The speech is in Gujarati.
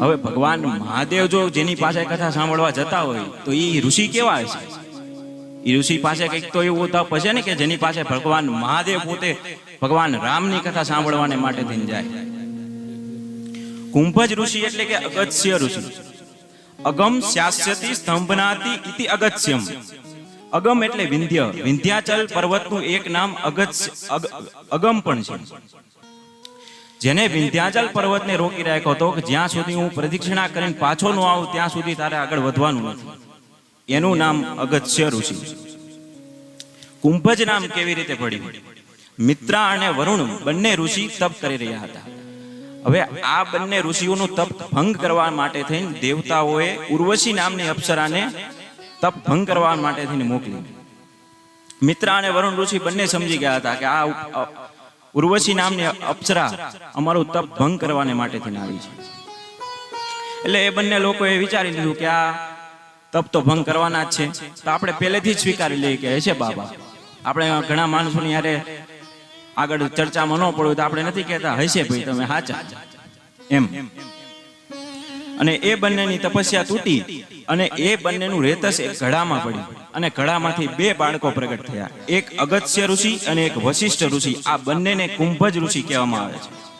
હવે ભગવાન મહાદેવ જો જેની પાસે કથા સાંભળવા જતા હોય, તો એ ઋષિ કેવા હશે એ ઋષિ પાસે કંઈક તો એવું તપ હશે ને કે જેની પાસે ભગવાન મહાદેવ પોતે ભગવાન રામની કથા સાંભળવાને માટે થઈને જાય? કુંભજ ઋષિ એટલે કે અગત્ય ઋષિ. અગમ શાસ્યતિ સ્તંભનાતિ ઇતિ અગત્યમ. અગમ એટલે વિંધ્ય. વિંધ્યાચલ પર્વતનું એક નામ અગત્ય અગમ પણ છે. જેને વિંધ્યાચલ પર્વતને રોકી રાખ્યો હતો કે જ્યાં સુધી હું પ્રદક્ષિણા કરીને પાછો ન આવું, ત્યાં સુધી તારે આગળ વધવાનું નથી. એનું નામ અગત્ય ઋષિ. કુંભજ નામ કેવી રીતે પડ્યું મિત્રા અને વરુણ બંને ઋષિ તપ કરી રહ્યા હતા. હવે આ બંને ઋષિઓનું તપ ભંગ કરવા માટે થઈને દેવતાઓએ ઉર્વશી નામની અપ્સરાને તપ ભંગ કરવા માટે થઈને મોકલી. મિત્રા અને વરુણ ઋષિ બંને સમજી ગયા હતા કે આ ઉર્વશી નામની અપ્સરા અમારું તપ ભંગ કરવાને માટે થઈને આવી છે. એટલે એ બંને લોકોએ વિચારી લીધું કે આ તપ તો ભંગ કરવાના જ છે. તો આપણે પહેલેથી જ સ્વીકારી લઈએ કે હશે બાબા. આપણે ઘણા માણસોની યારે આગળ ચર્ચામાં ન પડવું તો આપણે નથી કહેતા, હશે ભાઈ, તમે સાચા એમ. અને એ બંનેની તપસ્યા તૂટી અને એ બંનેનું રેતસ એક ઘડામાં પડ્યું અને ઘડામાંથી બે બાળકો પ્રગટ થયા. એક અગત્ય ઋષિ અને એક વશિષ્ઠ ઋષિ. આ બંનેને કુંભજ ઋષિ કહેવામાં આવે છે.